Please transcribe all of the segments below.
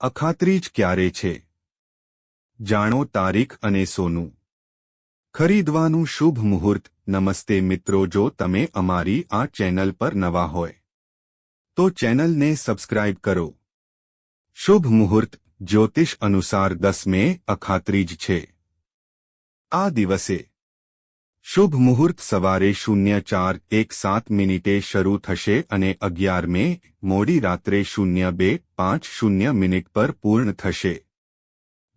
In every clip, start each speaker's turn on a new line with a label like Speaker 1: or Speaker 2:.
Speaker 1: અખાત્રીજ ક્યારે છે? જાણો તારીખ અને સોનું. ખરીદવાનું શુભ મુહૂર્ત. નમસ્તે મિત્રો, જો તમે અમારી આ ચેનલ પર નવા હોય, તો ચેનલને સબસ્ક્રાઇબ કરો. શુભ મુહૂર્ત. જ્યોતિષ અનુસાર દસ મે અખાત્રીજ છે. આ દિવસે શુભ મુહૂર્ત સવારે શૂન્ય ચાર એક સાત મિનિટે શરૂ થશે અને અગિયાર મે મોડી રાત્રે શૂન્ય બે પાંચ શૂન્ય મિનિટ પર પૂર્ણ થશે.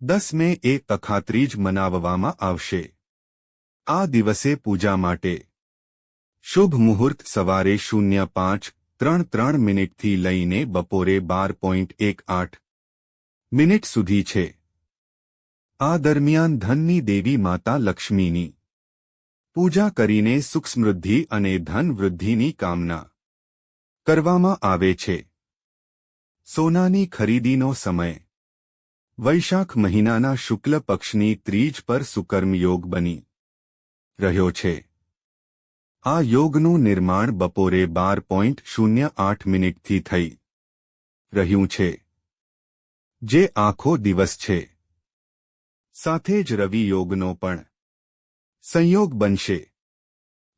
Speaker 1: દસ મે એ અખાત્રીજ મનાવવામાં આવશે. આ દિવસે પૂજા માટે. શુભ મુહૂર્ત સવારે શૂન્ય પાંચ, ત્રણ ત્રણ મિનિટથી લઈને બપોરે બાર પોઈન્ટ એક આઠ મિનિટ સુધી છે. આ દરમિયાન ધનની દેવી માતા લક્ષ્મીની પૂજા કરીને સુખ સમૃદ્ધિ અને ધન વૃદ્ધિની કામના કરવામાં આવે છે. સોનાની ખરીદીનો સમય. વૈશાખ મહિનાના શુક્લ પક્ષની ત્રીજ પર સુકર્મ યોગ બની. રહ્યો છે. આ યોગનું નિર્માણ બપોરે બાર પોઈન્ટ શૂન્ય આઠ મિનિટથી થઈ. રહ્યું છે. જે આખો દિવસ છે. સાથે જ રવિ યોગનો પણ. સંયોગ બનશે.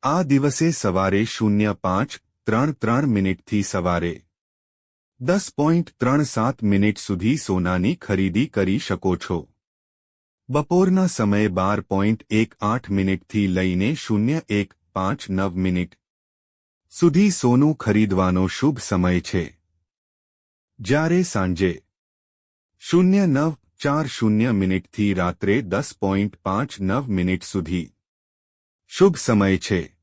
Speaker 1: આ દિવસે સવારે શૂન્ય પાંચ, ત્રણ ત્રણ મિનિટથી સવારે. દસ પોઈન્ટ ત્રણ સાત મિનિટ સુધી સોનાની ખરીદી કરી શકો છો. બપોરના સમયે બાર પોઈન્ટ એક આઠ મિનિટથી લઈને શૂન્ય એક પાંચ નવ મિનિટ સુધી સોનું ખરીદવાનો શુભ સમય છે. જ્યારે સાંજે શૂન્ય નવ ચાર શૂન્ય મિનિટથી રાત્રે દસ પોઈન્ટ પાંચ નવ મિનિટ સુધી શુભ સમય છે.